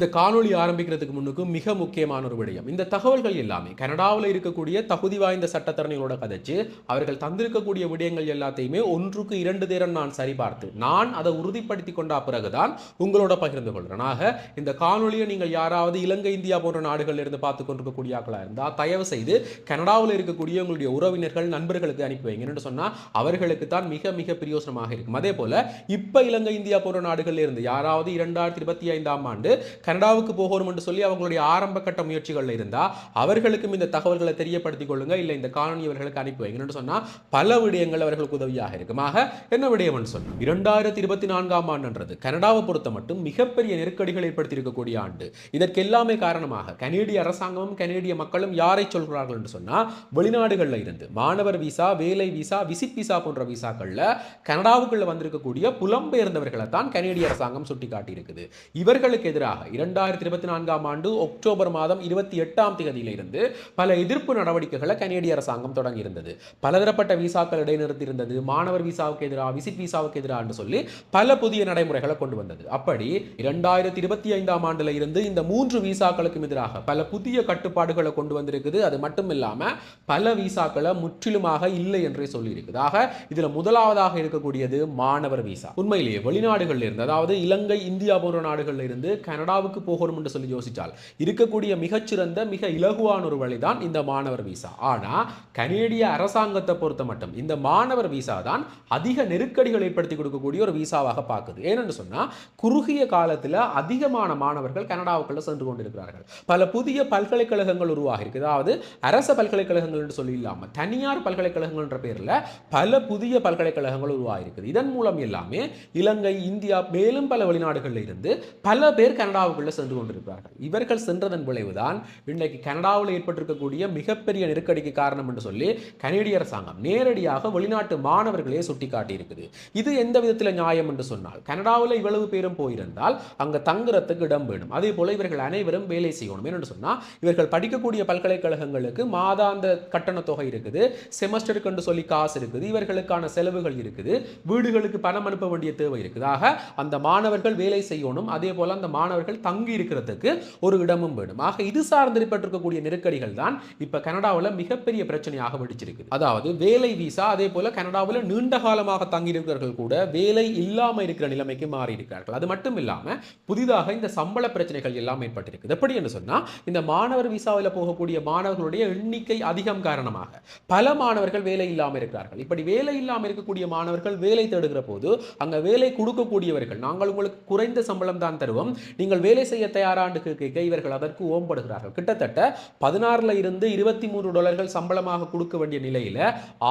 இந்த காணொளி ஆரம்பிக்கிறதுக்கு முன்னுக்கு மிக முக்கியமான ஒரு விடயம். இந்த தகவல்கள் எல்லாமே கனடாவில் இருக்கக்கூடிய தகுதி வாய்ந்த சட்டத்தரணிகளோட கதைச்சு அவர்கள் தந்திருக்கக்கூடிய விடயங்கள் எல்லாத்தையுமே ஒன்றுக்கு இரண்டு தேரம் நான் சரிபார்த்து நான் அதை உறுதிப்படுத்தி கொண்ட பிறகுதான் உங்களோட பகிர்ந்து கொள்கிறேன். ஆக இந்த காணொளியை நீங்கள் யாராவது இலங்கை இந்தியா போன்ற நாடுகளில் இருந்து பார்த்து கொண்டிருக்கக்கூடிய ஆக்களாக இருந்தால் தயவு செய்து கனடாவில் இருக்கக்கூடிய உங்களுடைய உறவினர்கள் நண்பர்களுக்கு அனுப்பி வைங்க. என்று சொன்னால் அவர்களுக்கு தான் மிக மிக பிரயோசனமாக இருக்கும். அதே போல இப்போ இலங்கை இந்தியா போன்ற நாடுகளில் இருந்து யாராவது இரண்டாயிரத்தி இருபத்தி ஐந்தாம் ஆண்டு கனடாவுக்கு போகணும் என்று சொல்லி அவங்களுடைய ஆரம்ப கட்ட முயற்சிகளில் இருந்தால் அவர்களுக்கும் இந்த தகவல்களை தெரியப்படுத்திக் கொள்ளுங்க இல்லை இந்த காணொலி அவர்களுக்கு அனுப்பி வைங்கன்னு சொன்னால் பல விடயங்கள் அவர்களுக்கு உதவியாக இருக்குமாக என்ன விடயம்னு சொன்னால் இரண்டாயிரத்தி இருபத்தி நான்காம் ஆண்டுன்றது கனடாவை பொறுத்த மட்டும் மிகப்பெரிய நெருக்கடிகள் ஏற்படுத்தியிருக்கக்கூடிய ஆண்டு. இதற்கு எல்லாமே காரணமாக கனேடிய அரசாங்கமும் கனேடிய மக்களும் யாரை சொல்கிறார்கள் என்று சொன்னால் வெளிநாடுகளில் இருந்து மாணவர் விசா வேலை விசா விசிட் விசா போன்ற விசாக்களில் கனடாவுக்குள்ள வந்திருக்கக்கூடிய புலம்பெயர்ந்தவர்களை தான் கனேடிய அரசாங்கம் சுட்டிக்காட்டியிருக்குது. இவர்களுக்கு எதிராக இரண்டாயிரத்தி இருபத்தி நான்காம் ஆண்டு அக்டோபர் மாதம் இருபத்தி எட்டாம் தேதியிலிருந்து பல எதிர்ப்பு நடவடிக்கைகளை கனேடிய அரசாங்கம் தொடங்கியிருந்தது. பலதரப்பட்ட விசாக்கள் இடைநிறுத்தியிருந்தது. மாணவர் விசாவுக்கு எதிராக விசிட் விசாவுக்கு எதிராக என்று சொல்லி பல புதிய நடைமுறைகளை கொண்டு வந்தது. அப்படி இரண்டாயிரத்தி இருபத்தி ஐந்தாம் ஆண்டுல இருந்து இந்த மூன்று விசாக்களுக்கும் எதிராக பல புதிய கட்டுப்பாடுகளை கொண்டு வந்திருக்குது. அது மட்டும் இல்லாம பல விசாக்களை முற்றிலுமாக இல்லை என்றே சொல்லி இருக்குது ஆக இதுல முதலாவதாக இருக்கக்கூடியது மாணவர் விசா. உண்மையிலேயே வெளிநாடுகளில் இருந்து அதாவது இலங்கை இந்தியா போன்ற நாடுகளில் இருந்து கனடா அமெரிக்காவுக்கு போகணும் என்று சொல்லி யோசித்தால் இருக்கக்கூடிய மிகச்சிறந்த மிக இலகுவான ஒரு வழிதான் இந்த மாணவர் விசா. ஆனால் கனேடிய அரசாங்கத்தை பொறுத்த மட்டும் இந்த மாணவர் விசா தான் அதிக நெருக்கடிகள் ஏற்படுத்தி கொடுக்கக்கூடிய ஒரு விசாவாக பார்க்குது. ஏனென்று சொன்னால் குறுகிய காலத்தில் அதிகமான மாணவர்கள் கனடாவுக்குள்ள சென்று கொண்டிருக்கிறார்கள். பல புதிய பல்கலைக்கழகங்கள் உருவாகிருக்கு அதாவது அரச பல்கலைக்கழகங்கள் என்று சொல்லி இல்லாமல் தனியார் பல்கலைக்கழகங்கள் என்ற பேரில் பல புதிய பல்கலைக்கழகங்கள் உருவாகிருக்குது இதன் மூலம் எல்லாமே இலங்கை இந்தியா மேலும் பல வெளிநாடுகளில் இருந்து பல பேர் கனடாவுக்குள்ளே சென்று கொண்டிருக்கிறார்கள். இவர்கள் சென்றதன் விளைவுதான் இன்றைக்கு கனடாவில் ஏற்பட்டிருக்கக்கூடிய மிகப்பெரிய நெருக்கடிக்கு காரணம் என்று சொல்லி கனேடிய அரசாங்கம் நேரடியாக வெளிநாட்டு மாணவர்களே சுட்டிக்காட்டியிருக்குது. இது எந்த விதத்தில் நியாயம் என்று சொன்னால் கனடாவில் இவ்வளவு பேரும் போயிருந்தால் அங்கே தங்குறதுக்கு இடம் வேணும். அதே போல இவர்கள் அனைவரும் வேலை செய்யணும். என்று சொன்னா இவர்கள் படிக்கக்கூடிய பல்கலைக்கழகங்களுக்கு மாதாந்த கட்டண தொகை இருக்குது செமஸ்டருக்கு என்று சொல்லி காசு இருக்குது இவர்களுக்கான செலவுகள் இருக்குது வீடுகளுக்கு பணம் அனுப்ப வேண்டிய தேவை இருக்குது. ஆக அந்த மாணவர்கள் வேலை செய்யணும். அதே போல அந்த மாணவர்கள் தங்கி இருக்கிறதுக்கு ஒரு இடமும் வேணும். ஆக இது சார்ந்து ஏற்பட்டிருக்கக்கூடிய நெருக்கடிகள் தான் இப்ப கனடாவில் மிகப்பெரிய பிரச்சனையாக வெடிச்சிருக்கு அதாவது வேலை விசா அதே போல கனடாவில் நீண்ட காலமாக தங்கி இருக்கிறவர்கள் கூட வேலை இல்லாமல் இருக்கிற நிலைமைக்கு மாறி இருக்கிறார்கள் அது மட்டும் இல்லாம புதிதாக இந்த சம்பள பிரச்சனைகள் எல்லாம் ஏற்பட்டிருக்குது. எப்படி என்று சொன்னா இந்த மாணவர் விசாவில் போகக்கூடிய மாணவர்களுடைய எண்ணிக்கை அதிகம் காரணமாக பல மாணவர்கள் வேலை இல்லாமல் இருக்கிறார்கள். இப்படி வேலை இல்லாமல் இருக்கக்கூடிய மாணவர்கள் வேலை தேடுகிற போது அங்க வேலை கொடுக்கக்கூடியவர்கள் நாங்கள் உங்களுக்கு குறைந்த சம்பளம் தான் தருவோம் நீங்கள் வேலை செய்ய தயாராண்டு கேட்க இவர்கள் அதற்கு ஓம்படுகிறார்கள். கிட்டத்தட்ட பதினாறுல இருந்து இருபத்தி மூன்று டாலர்கள் சம்பளமாக கொடுக்க வேண்டிய நிலையில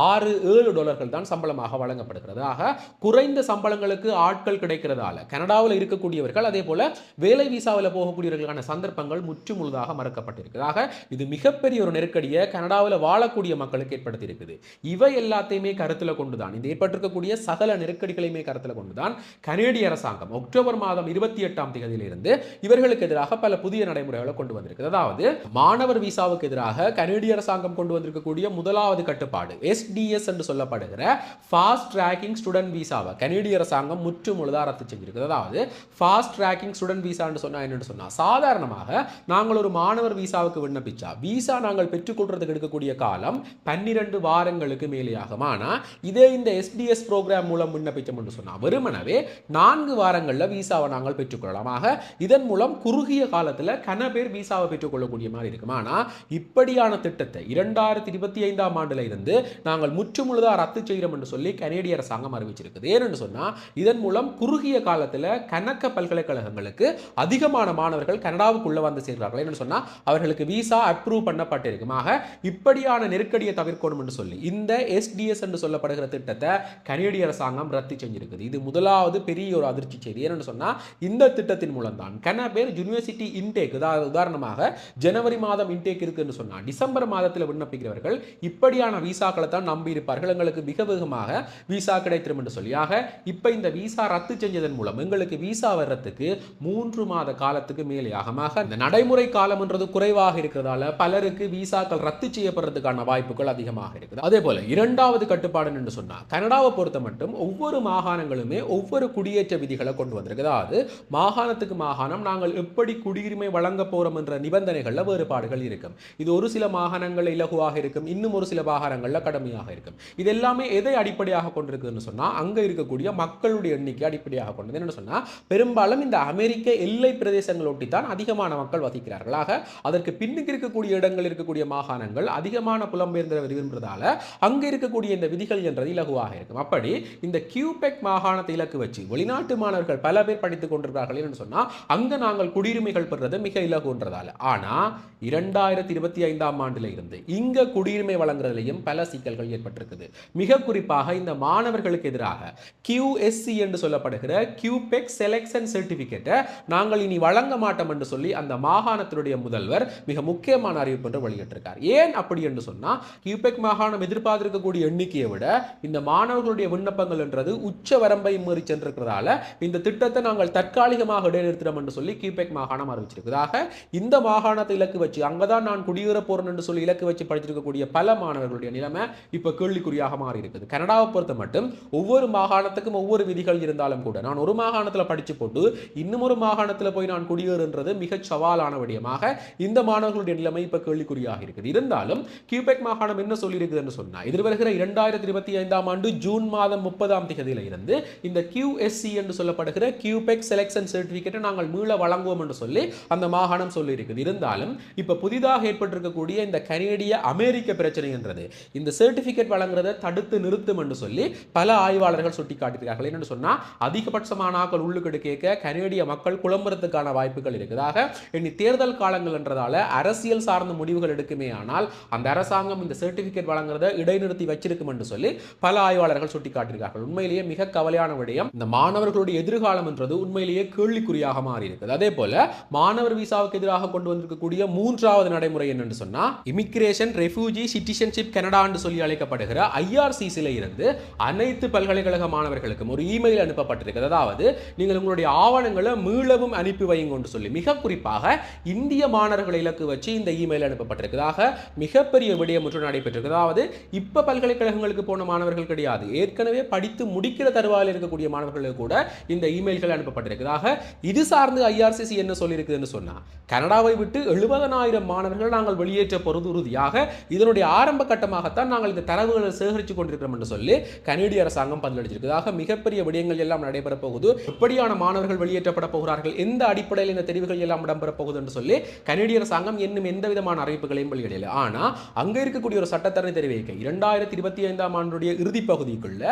ஆறு ஏழு டாலர்கள் தான் சம்பளமாக வழங்கப்படுகிறது. ஆக குறைந்த சம்பளங்களுக்கு ஆட்கள் கிடைக்கிறதால கனடாவில் இருக்கக்கூடியவர்கள் அதே போல வேலை விசாவில் போகக்கூடியவர்களுக்கான சந்தர்ப்பங்கள் முற்று முழுதாக மறக்கப்பட்டிருக்கு ஆக இது மிகப்பெரிய ஒரு நெருக்கடியை கனடாவில் வாழக்கூடிய மக்களுக்கு ஏற்படுத்தி இருக்குது இவை எல்லாத்தையுமே கருத்தில் கொண்டுதான் இந்த ஏற்பட்டிருக்கக்கூடிய சகல நெருக்கடிகளையுமே கருத்தில் கொண்டுதான் கனேடிய அரசாங்கம் அக்டோபர் மாதம் இருபத்தி எட்டாம் தேதியிலிருந்து இவர்களுக்கு எதிராக பல புதிய நடைமுறைகளை கொண்டு வந்திருக்கு அதாவது மாணவர் விசாவுக்கு எதிராக கனேடிய அரசாங்கம் கொண்டு வந்திருக்கக்கூடிய முதலாவது கட்டுப்பாடு எஸ்டிஎஸ் என்று சொல்லப்படுகிற ஃபாஸ்ட் ட்ராக்கிங் ஸ்டூடெண்ட் விசாவை கனேடிய அரசாங்கம் முற்று முழுதாக ரத்து செஞ்சிருக்கு அதாவது ஃபாஸ்ட் ட்ராக்கிங் ஸ்டூடெண்ட் விசான்னு சொன்னால் என்னன்னு சொன்னால் சாதாரணமாக நாங்கள் ஒரு மாணவர் விசாவுக்கு விண்ணப்பிச்சா விசா நாங்கள் பெற்றுக்கொள்றதுக்கு எடுக்கக்கூடிய காலம் பன்னிரண்டு வாரங்களுக்கு மேலேயாகும். ஆனால் இதே இந்த எஸ்டிஎஸ் ப்ரோக்ராம் மூலம் விண்ணப்பிச்சோம் என்று சொன்னா வெறுமனவே நான்கு வாரங்களில் விசாவை நாங்கள் பெற்றுக்கொள்ளலாம். ஆக இதன் மூலம் குறுகிய காலத்தில் கன பேர் விசாவை பெற்றுக்கொள்ளக்கூடிய மாதிரி இருக்கும்? ஆனால் இப்படியான திட்டத்தை இரண்டாயிரத்தி இருபத்தி ஐந்தாம் ஆண்டுல இருந்து நாங்கள் முற்றுமுழுதாக ரத்து செய்கிறோம் என்று சொல்லி கனேடிய அரசாங்கம் அறிவிச்சிருக்குது. ஏன்னு சொன்னால் இதன் மூலம் குறுகிய காலத்துல கணக்க பல்கலைக்கழகங்களுக்கு அதிகமான மாணவர்கள் கனடாவுக்குள்ள வந்து சேர்கிறார்கள் என்னன்னு சொன்னால் அவர்களுக்கு விசா அப்ரூவ் பண்ணப்பட்டிருக்கும். ஆக இப்படியான நெருக்கடியை தவிர்க்கணும் என்று சொல்லி இந்த எஸ்டிஎஸ் என்று சொல்லப்படுகிற திட்டத்தை கனேடிய அரசாங்கம் ரத்து செஞ்சிருக்குது. இது முதலாவது பெரிய ஒரு அதிர்ச்சி செய்தி. ஏன்னு சொன்னா இந்த திட்டத்தின் மூலம் தான் கன பேர் யூனிவர்சிட்டி இன்டேக் உதாரணமாக ஜனவரி மாதம் இன்டேக் இருக்குன்னு சொன்னால் டிசம்பர் மாதத்தில் விண்ணப்பிக்கிறவர்கள் இப்படியான விசாக்களை தான் நம்பி இருப்பார்கள். எங்களுக்கு மிக வேகமாக விசா கிடைத்திரும் என்று சொல்லியாக இப்போ இந்த விசா ரத்து செஞ்சதன் மூலம் எங்களுக்கு விசா வர்றதுக்கு மூன்று மாத காலத்துக்கு மேலே ஆகமாக இந்த நடைமுறை காலம்ன்றது குறைவாக இருக்கிறதால பலருக்கு விசாக்கள் ரத்து செய்யப்படுறதுக்கான வாய்ப்புகள் அதிகமாக இருக்குது. அதே போல இரண்டாவது கட்டுப்பாடு என்று சொன்னால் கனடாவை பொறுத்த மட்டும் ஒவ்வொரு மாகாணங்களுமே ஒவ்வொரு குடியேற்ற விதிகளை கொண்டு வந்திருக்கு அதாவது மாகாணத்துக்கு மாகாணம் காரணம் நாங்கள் எப்படி குடியுரிமை வழங்க போறோம் என்ற நிபந்தனைகளில் வேறுபாடுகள் இருக்கும். இது ஒரு சில மாகாணங்கள் இலகுவாக இருக்கும். இன்னும் ஒரு சில மாகாணங்களில் கடுமையாக இருக்கும். இது எல்லாமே எதை அடிப்படையாக கொண்டிருக்குதுன்னு சொன்னால் அங்கே இருக்கக்கூடிய மக்களுடைய எண்ணிக்கை அடிப்படையாக கொண்டது. என்னென்னு சொன்னால் பெரும்பாலும் இந்த அமெரிக்க எல்லை பிரதேசங்களொட்டி தான் அதிகமான மக்கள் வசிக்கிறார்கள். ஆக அதற்கு பின்னுக்கு இருக்கக்கூடிய இடங்கள் இருக்கக்கூடிய மாகாணங்கள் அதிகமான புலம்பெயர்ந்தவர் விரும்புறதால அங்க இருக்கக்கூடிய இந்த விதிகள் என்றது இலகுவாக இருக்கும். அப்படி இந்த கியூபெக் மாகாணத்தை இலக்கு வச்சு வெளிநாட்டு மாணவர்கள் பல பேர் படித்துக் கொண்டிருக்கிறார்கள். என்று சொன்னா அங்க நாங்கள் குடியுரிமைகள் பெறுறது மிக இலகுன்றதால. ஆனா இரண்டாயிரத்தி இருபத்தி ஐந்தாம் ஆண்டுல இருந்து இங்க குடியுரிமை வழங்குறதுலையும் பல சிக்கல்கள் ஏற்பட்டிருக்குது. மிக குறிப்பாக இந்த மாணவர்களுக்கு எதிராக கியூஎஸ்சி என்று சொல்லப்படுகிற கியூபெக் செலெக்ஷன் சர்டிபிகேட்டை நாங்கள் இனி வழங்க மாட்டோம் என்று சொல்லி அந்த மாகாணத்தினுடைய முதல்வர் மிக முக்கியமான அறிவிப்பு என்று வெளியிட்டிருக்கார். ஏன் அப்படி என்று சொன்னா கியூபெக் மாகாணம் எதிர்பார்த்திருக்கக்கூடிய எண்ணிக்கையை விட இந்த மாணவர்களுடைய விண்ணப்பங்கள் என்றது உச்ச வரம்பை மீறி சென்றிருக்கிறதால இந்த திட்டத்தை நாங்கள் தற்காலிகமாக இடைநிறுத்திடம் என்று சொல்லி கியூபெக் மாகாணம் அறிவிச்சிருக்கிறதாக இந்த மாகாணத்தை இலக்கு வச்சு அங்கதான் நான் குடியேற போறேன் என்று சொல்லி இலக்கு வச்சு படிச்சிருக்கக்கூடிய பல மாணவர்களுடைய நிலைமை இப்ப கேள்விக்குறியாக மாறி இருக்குது கனடாவை பொறுத்த மட்டும் ஒவ்வொரு மாகாணத்துக்கும் ஒவ்வொரு விதிகள் இருந்தாலும் கூட நான் ஒரு மாகாணத்துல படிச்சு போட்டு இன்னும் ஒரு மாகாணத்துல போய் நான் குடியேறுன்றது மிக சவாலான விடயமாக இந்த மாணவர்களுடைய நிலைமை இப்ப கேள்விக்குறியாக இருக்குது. இருந்தாலும் கியூபெக் மாகாணம் என்ன சொல்லியிருக்குதுன்னு சொன்னா எதிர்வருகிற இரண்டாயிரத்தி இருபத்தி ஐந்தாம் ஆண்டு ஜூன் மாதம் முப்பதாம் தேதியில இருந்து இந்த கியூஎஸ்சி என்று சொல்லப்படுகிற கியூபெக் செலெக்ஷன் சர்டிபிகேட்டை நாங்கள் மீள வழங்குவோம் என்று சொல்லி அந்த மாகாணம் சொல்லியிருக்குது. இருந்தாலும் இப்போ புதிதாக ஏற்பட்டிருக்கக்கூடிய இந்த கனேடிய அமெரிக்க பிரச்சனை என்றது இந்த சர்டிபிகேட் வழங்குறதை தடுத்து நிறுத்தும் என்று சொல்லி பல ஆய்வாளர்கள் சுட்டிக்காட்டியிருக்கார்கள் என்னென்னு சொன்னா அதிகபட்சமான ஆக்கள் உள்ளுக்கு கேட்க கனேடிய மக்கள் குழம்புறதுக்கான வாய்ப்புகள் இருக்குதாக இனி தேர்தல் காலங்கள் என்றதால அரசியல் சார்ந்த முடிவுகள் எடுக்குமே ஆனால் அந்த அரசாங்கம் இந்த சர்டிபிகேட் வழங்குறதை இடைநிறுத்தி வச்சிருக்கும் என்று சொல்லி பல ஆய்வாளர்கள் சுட்டிக்காட்டியிருக்கார்கள் உண்மையிலேயே மிக கவலையான விடயம் இந்த மாணவர்களுடைய எதிர்காலம் என்றது உண்மையிலேயே கேள்விக்குறியாக மாறி இருக்குது. அதே போல மாணவர் விசாவுக்கு எதிராக கொண்டு வந்திருக்கக்கூடிய மூன்றாவது நடைமுறை என்னன்னு சொன்னா இமிகிரேஷன் ரெஃப்யூஜி சிட்டிசன்ஷிப் கனடான்னு சொல்லி அழைக்கப்படுகிற ஐஆர்சிசியில் இருந்து அனைத்து பல்கலைக்கழக மாணவர்களுக்கும் ஒரு இமெயில் அனுப்பப்பட்டிருக்கு அதாவது நீங்கள் உங்களுடைய ஆவணங்களை மீளவும் அனுப்பி வையுங்க சொல்லி. மிக குறிப்பாக இந்திய மாணவர்களை இலக்கு வச்சு இந்த இமெயில் அனுப்பப்பட்டிருக்கிறதாக மிகப்பெரிய விடயம் ஒன்று நடைபெற்றிருக்கு. அதாவது இப்ப பல்கலைக்கழகங்களுக்கு போன மாணவர்கள் கிடையாது. ஏற்கனவே படித்து முடிக்கிற தருவாயில் இருக்கக்கூடிய மாணவர்களுக்கு கூட இந்த இமெயில்கள் அனுப்பப்பட்டிருக்கிறதாக இது சார்ந்த அதாவது ஐஆர்சிசி என்ன சொல்லியிருக்குதுன்னு சொன்னால் கனடாவை விட்டு எழுபதனாயிரம் மாணவர்கள் நாங்கள் வெளியேற்ற பொறுதுறுதியாக இதனுடைய ஆரம்ப கட்டமாகத்தான் நாங்கள் இந்த தரவுகளை சேகரித்து கொண்டிருக்கிறோம் என்று சொல்லி கனேடிய அரசாங்கம் பதிலளிச்சிருக்கிறதாக மிகப்பெரிய விடயங்கள் எல்லாம் நடைபெற போகுது. எப்படியான மாணவர்கள் வெளியேற்றப்பட போகிறார்கள்? எந்த அடிப்படையில் இந்த தெரிவுகள் எல்லாம் இடம்பெற போகுது என்று சொல்லி கனேடிய அரசாங்கம் இன்னும் எந்த விதமான அறிவிப்புகளையும் வெளியிடல. ஆனால் அங்கே இருக்கக்கூடிய ஒரு சட்டத்தரணி தெரிவிக்க இரண்டாயிரத்தி இருபத்தி ஐந்தாம் ஆண்டுடைய இறுதி பகுதிக்குள்ள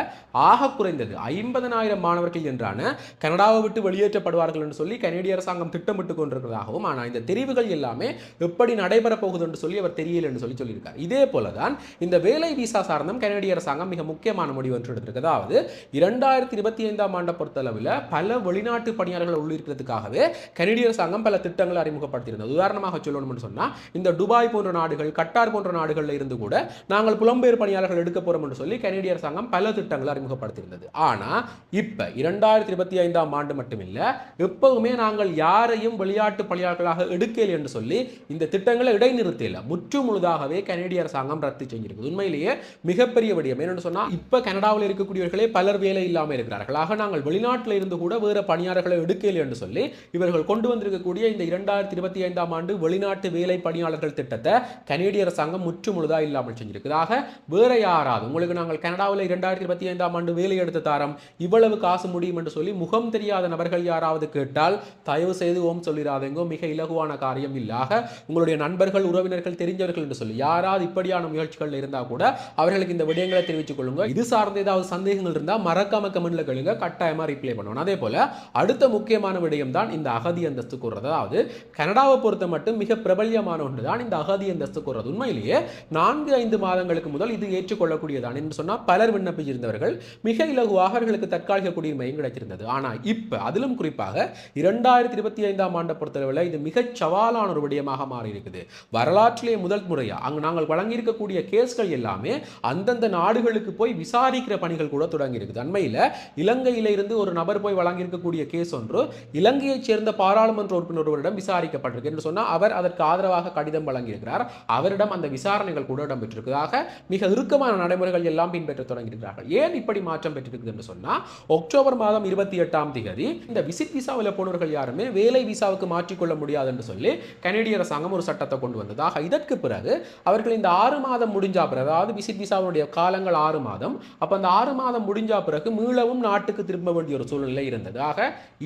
ஆக குறைந்தது ஐம்பதனாயிரம் மாணவர்கள் என்றான கனடாவை விட்டு வெளியேற்றப்படுவார்கள் என்று சொல்லி கனேடிய கனேடிய அரசாங்கம் திட்டமிட்டு கொண்டிருக்கிறதாகவும் ஆனால் இந்த தெரிவுகள் எல்லாமே எப்படி நடைபெறப் போகுது என்று சொல்லி அவர் தெரியல என்று சொல்லி சொல்லியிருக்கார். இதே போலதான் இந்த வேலை விசா சார்ந்தும் கனேடிய அரசாங்கம் மிக முக்கியமான முடிவு என்று எடுத்திருக்கு. அதாவது இரண்டாயிரத்தி இருபத்தி ஐந்தாம் ஆண்டை பொறுத்தளவில் பல வெளிநாட்டு பணியாளர்கள் உள்ளிருக்கிறதுக்காகவே கனேடிய அரசாங்கம் பல திட்டங்களை அறிமுகப்படுத்தியிருந்தது. உதாரணமாக சொல்லணும்னு சொன்னால் இந்த துபாய் போன்ற நாடுகள் கட்டார் போன்ற நாடுகளில் இருந்து கூட நாங்கள் புலம்பெயர் பணியாளர்கள் எடுக்க போறோம் என்று சொல்லி கனேடிய அரசாங்கம் பல திட்டங்களை அறிமுகப்படுத்தியிருந்தது. ஆனால் இப்போ இரண்டாயிரத்தி இருபத்தி ஐந்தாம் ஆண்டு மட்டுமில்லை எப்பவுமே நான் நாங்கள் யாரையும் வெளியாட்டு பணியாளர்களாக எடுக்கல என்று சொல்லி இந்த திட்டங்களை இடைநிறுத்தல. முற்று முழுதாகவே கனேடிய அரசாங்கம் ரத்து செஞ்சிருக்கு உண்மையிலேயே மிகப்பெரிய விடயம். என்னன்னு சொன்னா இப்ப கனடாவில் இருக்கக்கூடியவர்களே பலர் வேலை இல்லாமல் இருக்கிறார்கள். ஆக நாங்கள் வெளிநாட்டில் இருந்து கூட வேற பணியாளர்களை எடுக்கல என்று சொல்லி இவர்கள் கொண்டு வந்திருக்கக்கூடிய இந்த இரண்டாயிரத்தி இருபத்தி ஐந்தாம் ஆண்டு வெளிநாட்டு வேலை பணியாளர்கள் திட்டத்தை கனேடிய அரசாங்கம் முற்று முழுதா இல்லாமல் செஞ்சிருக்குதாக வேற யாராவது உங்களுக்கு நாங்கள் கனடாவில் இரண்டாயிரத்தி இருபத்தி ஐந்தாம் ஆண்டு வேலை எடுத்து தாரம் இவ்வளவு காசு முடியும் என்று சொல்லி முகம் தெரியாத நபர்கள் யாராவது கேட்டால் தயவு செய்து ஓம் சொல்லிடாதேங்கோ மிக இலகுவான காரியம் இல்லாக உங்களுடைய நண்பர்கள் உறவினர்கள் தெரிஞ்சவர்கள் என்று சொல்லி யாராவது இப்படியான முயற்சிகள் இருந்தால் கூட அவர்களுக்கு இந்த விடயங்களை தெரிவித்துக் கொள்ளுங்க. இது சார்ந்த ஏதாவது சந்தேகங்கள் இருந்தால் மறக்காம கமெண்ட்ல கேளுங்க. கட்டாயமாக ரிப்ளை பண்ணுவோம் அதே போல அடுத்த முக்கியமான விடயம் தான் இந்த அகதி அந்தஸ்து கூறுறது. அதாவது கனடாவை பொறுத்த மட்டும் மிக பிரபல்யமான ஒன்று தான் இந்த அகதி அந்தஸ்து கூறுறது. உண்மையிலேயே நான்கு ஐந்து மாதங்களுக்கு முதல் இது ஏற்றுக்கொள்ளக்கூடியதான் என்று சொன்னால் பலர் விண்ணப்பிச்சிருந்தவர்கள் மிக இலகுவாக அவர்களுக்கு தற்காலிக குடியுரிமையும் கிடைச்சிருந்தது ஆனால் இப்போ அதிலும் குறிப்பாக இரண்டு ரெண்டாயிரத்தி இருபத்தி ஐந்தாம் ஆண்டை பொறுத்தளவில் இது மிகச் சவாலான ஒரு விடயமாக மாறி இருக்குது வரலாற்றிலே முதல் முறையாக அங்கு நாங்கள் வழங்கியிருக்கக்கூடிய கேஸ்கள் எல்லாமே அந்தந்த நாடுகளுக்கு போய் விசாரிக்கிற பணிகள் கூட தொடங்கி இருக்குது அண்மையில் இலங்கையிலிருந்து ஒரு நபர் போய் வழங்கியிருக்கக்கூடிய கேஸ் ஒன்று இலங்கையைச் சேர்ந்த பாராளுமன்ற உறுப்பினர் ஒருவரிடம் விசாரிக்கப்பட்டிருக்கு என்று சொன்னால் அவர் அதற்கு ஆதரவாக கடிதம் வழங்கியிருக்கிறார். அவரிடம் அந்த விசாரணைகள் கூட இடம்பெற்றிருக்கிறதாக மிக இறுக்கமான நடைமுறைகள் எல்லாம் பின்பற்ற தொடங்கியிருக்கிறார்கள். ஏன் இப்படி மாற்றம் பெற்றிருக்குது என்று சொன்னால் அக்டோபர் மாதம் இருபத்தி எட்டாம் தேதி இந்த விசிட் விசாவில் போனவர்கள் மாணவர்கள் யாருமே வேலை விசாவுக்கு மாற்றிக்கொள்ள முடியாது என்று சொல்லி கனேடிய அரசாங்கம் ஒரு சட்டத்தை கொண்டு வந்ததாக இதற்கு பிறகு அவர்கள் இந்த ஆறு மாதம் முடிஞ்சா பிறகு அதாவது விசிட் விசாவுடைய காலங்கள் ஆறு மாதம் அப்போ அந்த ஆறு மாதம் முடிஞ்சா பிறகு மீளவும் நாட்டுக்கு திரும்ப வேண்டிய ஒரு சூழ்நிலை இருந்தது. ஆக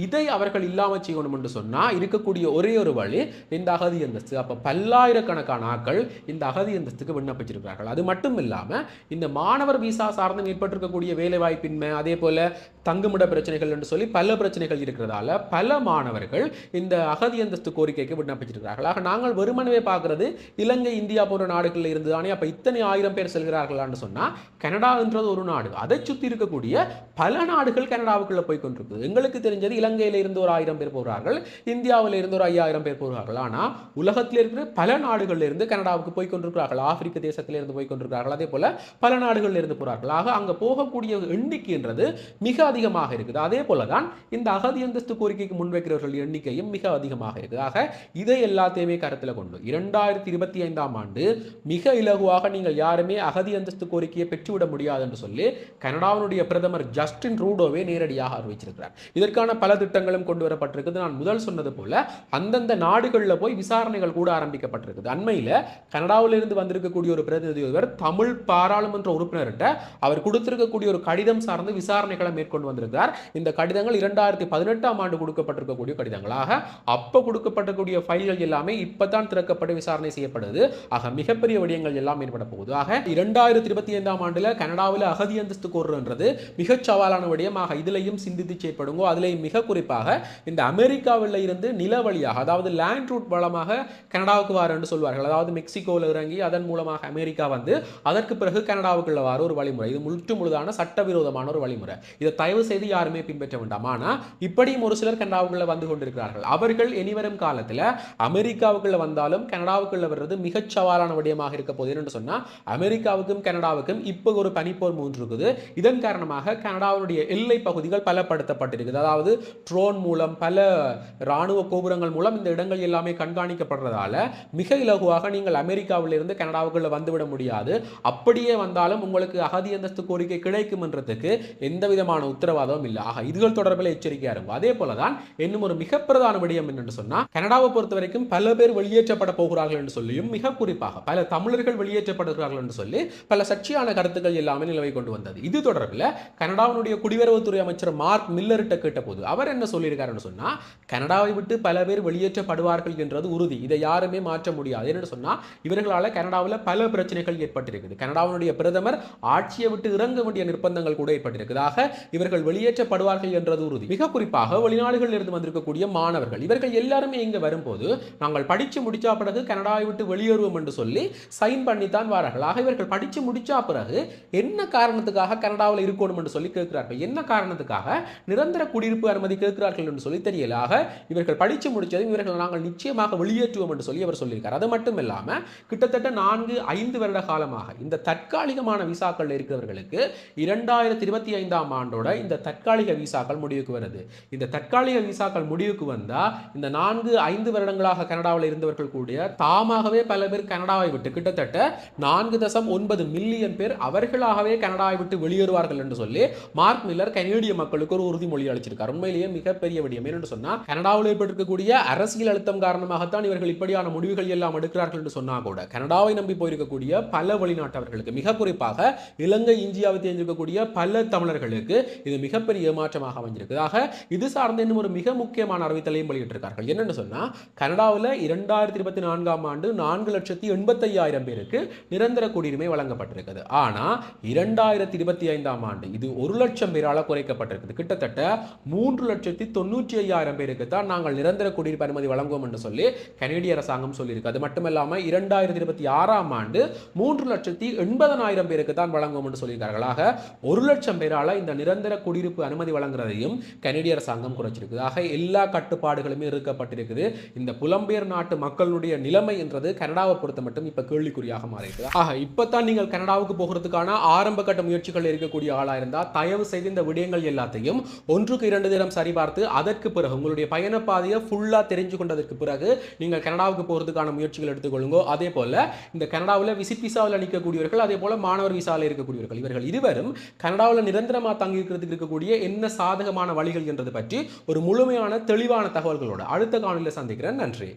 இதை அவர்கள் இல்லாமல் செய்யணும் என்று சொன்னால் இருக்கக்கூடிய ஒரே ஒரு வழி இந்த அகதி அந்தஸ்து. அப்போ பல்லாயிரக்கணக்கான ஆக்கள் இந்த அகதி அந்தஸ்துக்கு விண்ணப்பிச்சிருக்கிறார்கள். அது மட்டும் இல்லாமல் இந்த மாணவர் விசா சார்ந்து ஏற்பட்டிருக்கக்கூடிய வேலைவாய்ப்பின்மை அதே போல தங்குமிட பிரச்சனைகள் என்று சொல்லி பல பிரச்சனைகள் இருக்கிறதால பல மாணவர்கள் இந்த அகதி அந்தஸ்து கோரிக்கைக்கு விண்ணப்பிச்சிருக்கிறார்கள். ஆக நாங்கள் வெறுமனவே பார்க்கறது இலங்கை இந்தியா போன்ற நாடுகளில் இருந்து தானே அப்ப இத்தனை ஆயிரம் பேர் செல்கிறார்களான்னு சொன்னா கனடான்றது ஒரு நாடு. அதை சுற்றி இருக்கக்கூடிய பல நாடுகள் கனடாவுக்குள்ள போய் கொண்டிருக்குது. எங்களுக்கு தெரிஞ்சது இலங்கையில இருந்து ஒரு ஆயிரம் பேர் போகிறார்கள் இந்தியாவில் இருந்து ஒரு ஐயாயிரம் பேர் போகிறார்கள் ஆனால் உலகத்தில் இருக்கிற பல நாடுகளில் இருந்து கனடாவுக்கு போய் கொண்டிருக்கிறார்கள். ஆப்பிரிக்க தேசத்தில இருந்து போய் கொண்டிருக்கிறார்கள். அதே போல பல நாடுகளில் இருந்து போகிறார்கள் ஆக அங்கே போகக்கூடிய எண்ணிக்கைன்றது மிக அதிகமாக இருக்குது. அதே போல தான் இந்த அகதி அந்தஸ்து கோரிக்கைக்கு முன்வை வைக்கிறவர்கள் எண்ணிக்கையும் மிக அதிகமாக இருக்குது ஆக இதை எல்லாத்தையுமே கருத்தில் கொண்டு இரண்டாயிரத்தி இருபத்தி ஐந்தாம் ஆண்டு மிக இலகுவாக நீங்கள் யாருமே அகதி அந்தஸ்து கோரிக்கையை பெற்றுவிட முடியாது என்று சொல்லி கனடாவினுடைய பிரதமர் ஜஸ்டின் ரூடோவே நேரடியாக அறிவிச்சிருக்கிறார். இதற்கான பல திட்டங்களும் கொண்டு வரப்பட்டிருக்குது. நான் முதல் சொன்னது போல அந்தந்த நாடுகளில் போய் விசாரணைகள் கூட ஆரம்பிக்கப்பட்டிருக்குது. அண்மையில் கனடாவிலிருந்து வந்திருக்கக்கூடிய ஒரு பிரதிநிதி ஒருவர் தமிழ் பாராளுமன்ற உறுப்பினர்கிட்ட அவர் கொடுத்திருக்கக்கூடிய ஒரு கடிதம் சார்ந்து விசாரணைகளை மேற்கொண்டு வந்திருக்கிறார். இந்த கடிதங்கள் இரண்டாயிரத்தி பதினெட்டாம் ஆண்டு கொடுக்கப்பட்டிருக்க கொடுக்கக்கூடிய கடிதங்களாக அப்போ கொடுக்கப்பட்டிருக்கக்கூடிய ஃபைல்கள் எல்லாமே இப்பதான் திறக்கப்பட்டு விசாரணை செய்யப்படுது. ஆக மிகப்பெரிய விடயங்கள் எல்லாம் ஏற்பட போகுது. ஆக இரண்டாயிரத்தி இருபத்தி ஐந்தாம் ஆண்டில் கனடாவில் அகதி அந்தஸ்து கோருன்றது மிக சவாலான விடயம். ஆக இதுலையும் சிந்தித்து செய்யப்படுங்கோ அதிலையும் மிக குறிப்பாக இந்த அமெரிக்காவில் இருந்து நில வழியாக அதாவது லேண்ட் ரூட் வளமாக கனடாவுக்கு வார் என்று சொல்வார்கள். அதாவது மெக்சிகோவில் இறங்கி அதன் மூலமாக அமெரிக்கா வந்து அதற்கு பிறகு கனடாவுக்குள்ள வார ஒரு வழிமுறை. இது முற்று முழுதான சட்டவிரோதமான ஒரு வழிமுறை. இதை தயவு செய்து யாருமே பின்பற்ற வேண்டாம். ஆனால் இப்படியும் ஒரு சிலர் கனடாவுக்குள்ள வந்து கொண்டிருக்கிறார்கள். அவர்கள் இனிவரும் காலத்தில் அமெரிக்காவுக்குள்ள வந்தாலும் கனடாவுக்குள்ள வர்றது மிகச் சவாலான விடயமாக இருக்க போகுது. என்று சொன்னால் அமெரிக்காவுக்கும் கனடாவுக்கும் இப்போ ஒரு பனிப்போர் மூன்று இருக்குது இதன் காரணமாக கனடாவுடைய எல்லை பகுதிகள் பலப்படுத்தப்பட்டிருக்குது. அதாவது ட்ரோன் மூலம் பல இராணுவ கோபுரங்கள் மூலம் இந்த இடங்கள் எல்லாமே கண்காணிக்கப்படுறதால மிக இலகுவாக நீங்கள் அமெரிக்காவிலிருந்து கனடாவுக்குள்ள வந்துவிட முடியாது. அப்படியே வந்தாலும் உங்களுக்கு அகதி அந்தஸ்து கோரிக்கை கிடைக்கும்ன்றதுக்கு எந்த விதமான உத்தரவாதமும் இல்லை. ஆக இதுகள் தொடர்பில் எச்சரிக்கையாக இருக்கும். அதே போல தான் இன்னும் ஒரு மிக பிரதான விடயம் என்னன்னு சொன்னா கனடாவை பொறுத்த வரைக்கும் பல பேர் வெளியேற்றப்பட போகிறார்கள் என்று சொல்லியும் மிக குறிப்பாக பல தமிழர்கள் வெளியேற்றப்படுகிறார்கள் என்று சொல்லி பல சர்ச்சையான கருத்துக்கள் எல்லாமே நிலவை கொண்டு வந்தது. இது தொடர்பில் கனடாவினுடைய குடியுறவுத்துறை அமைச்சர் மார்க் மில்லர்கிட்ட கேட்ட போது அவர் என்ன சொல்லியிருக்காருன்னு சொன்னா கனடாவை விட்டு பல பேர் வெளியேற்றப்படுவார்கள் என்றது உறுதி. இதை யாருமே மாற்ற முடியாது. என்னன்னு சொன்னா இவர்களால கனடாவில் பல பிரச்சனைகள் ஏற்பட்டிருக்குது. கனடாவினுடைய பிரதமர் ஆட்சியை விட்டு இறங்க வேண்டிய நிர்பந்தங்கள் கூட ஏற்பட்டிருக்குது. இவர்கள் வெளியேற்றப்படுவார்கள் என்றது உறுதி. மிக குறிப்பாக வெளிநாடுகளில் இருந்து வந்திருக்கக்கூடிய மாணவர்கள். இவர்கள் எல்லாருமே இங்கே வரும்போது நாங்கள் படித்து முடிச்சா பிறகு கனடாவை விட்டு வெளியேறுவோம் என்று சொல்லி சைன் பண்ணி தான் வாரார்கள். ஆக இவர்கள் படித்து முடிச்சா பிறகு என்ன காரணத்துக்காக கனடாவில் இருக்கணும் என்று சொல்லி கேட்கிறார்கள்? என்ன காரணத்துக்காக? நிரந்தர குடியிருப்பு அனுமதி கேட்கிறார்கள் என்று சொல்லி தெரியல. ஆக இவர்கள் படித்து முடித்ததும் இவர்கள் நாங்கள் நிச்சயமாக வெளியேற்றுவோம் என்று சொல்லி அவர் சொல்லியிருக்கார். அது மட்டும் இல்லாமல் கிட்டத்தட்ட நான்கு ஐந்து வருட காலமாக இந்த தற்காலிகமான விசாக்கள் இருக்கிறவர்களுக்கு இரண்டாயிரத்தி இருபத்தி ஐந்தாம் ஆண்டோட இந்த தற்காலிக விசாக்கள் முடிவுக்கு வருது. இந்த தற்காலிக விசா விசாக்கள் முடிவுக்கு வந்தால் இந்த நான்கு ஐந்து வருடங்களாக கனடாவில் இருந்தவர்கள் கூடிய தாமாகவே பல பேர் கனடாவை விட்டு கிட்டத்தட்ட நான்கு தசம் ஒன்பது மில்லியன் பேர் அவர்களாகவே கனடாவை விட்டு வெளியேறுவார்கள் என்று சொல்லி மார்க் மில்லர் கனேடிய மக்களுக்கு ஒரு உறுதிமொழி அளிச்சிருக்கார். உண்மையிலேயே மிகப்பெரிய விடயம். என்று சொன்னால் கனடாவில் ஏற்பட்டிருக்கக்கூடிய அரசியல் அழுத்தம் காரணமாகத்தான் இவர்கள் இப்படியான முடிவுகள் எல்லாம் எடுக்கிறார்கள் என்று சொன்னால் கூட கனடாவை நம்பி போயிருக்கக்கூடிய பல வெளிநாட்டவர்களுக்கு மிக குறிப்பாக இலங்கை இந்தியாவை தேர்ந்திருக்கக்கூடிய பல தமிழர்களுக்கு இது மிகப்பெரிய ஏமாற்றமாக அமைஞ்சிருக்கு ஆக இது சார்ந்த இன்னும் ஒரு மிக முக்கியமான அறிவித்தலையும் வெளியிட்டிருக்கார்கள். என்னென்னு சொன்னா கனடாவில் இரண்டாயிரத்தி இருபத்தி நான்காம் ஆண்டு நான்கு லட்சத்தி எண்பத்தையாயிரம் பேருக்கு நிரந்தர குடியுரிமை வழங்கப்பட்டிருக்குது. ஆனால் இரண்டாயிரத்தி இருபத்தி ஐந்தாம் ஆண்டு இது ஒரு லட்சம் பேரால குறைக்கப்பட்டிருக்குது. கிட்டத்தட்ட மூன்று லட்சத்தி தொண்ணூற்றி ஐயாயிரம் பேருக்கு தான் நாங்கள் நிரந்தர குடியிருப்பு அனுமதி வழங்குவோம் என்று சொல்லி கனேடிய அரசாங்கம் சொல்லியிருக்கு. அது மட்டுமல்லாமல் இரண்டாயிரத்தி இருபத்தி ஆறாம் ஆண்டு மூன்று லட்சத்தி எண்பதனாயிரம் பேருக்கு தான் வழங்குவோம் என்று சொல்லியிருக்கார்களாக ஒரு லட்சம் பேரால இந்த நிரந்தர குடியிருப்பு அனுமதி வழங்குறதையும் கனேடிய அரசாங்கம் குறைச்சிருக்குது ஆக எல்லா கட்டுப்பாடுகளுமே இருக்கப்பட்டிருக்குது. இந்த புலம்பெயர் நாட்டு மக்களுடைய நிலைமை என்றது கனடாவை பொறுத்த மட்டும் இப்ப கேள்விக்குறியாக மாறிஇருக்குது ஆக இப்பதான் நீங்கள் கனடாவுக்கு போகிறதுக்கான ஆரம்ப கட்ட முயற்சிகள் இருக்கக்கூடிய ஆளா இருந்தா தயவு செய்து இந்த விடயங்கள் எல்லாத்தையும் ஒன்றுக்கு இரண்டு தினம் சரிபார்த்து அதற்கு பிறகு உங்களுடைய பயணப்பாதையை பாதையை ஃபுல்லா தெரிஞ்சு கொண்டதற்கு பிறகு நீங்கள் கனடாவுக்கு போகிறதுக்கான முயற்சிகள் எடுத்துக்கொள்ளுங்க. அதே போல இந்த கனடாவில் விசிட் விசாவில் நிற்கக்கூடியவர்கள் அதே போல மாணவர் விசாவில் இருக்கக்கூடியவர்கள் இவர்கள் இருவரும் கனடாவில் நிரந்தரமாக தங்கி இருக்கிறதுக்கு இருக்கக்கூடிய என்ன சாதகமான வழிகள் என்றது பற்றி ஒரு முழுமை முழுமையான தெளிவான தகவல்களோட அடுத்த காணொலியில் சந்திக்கிறேன். நன்றி.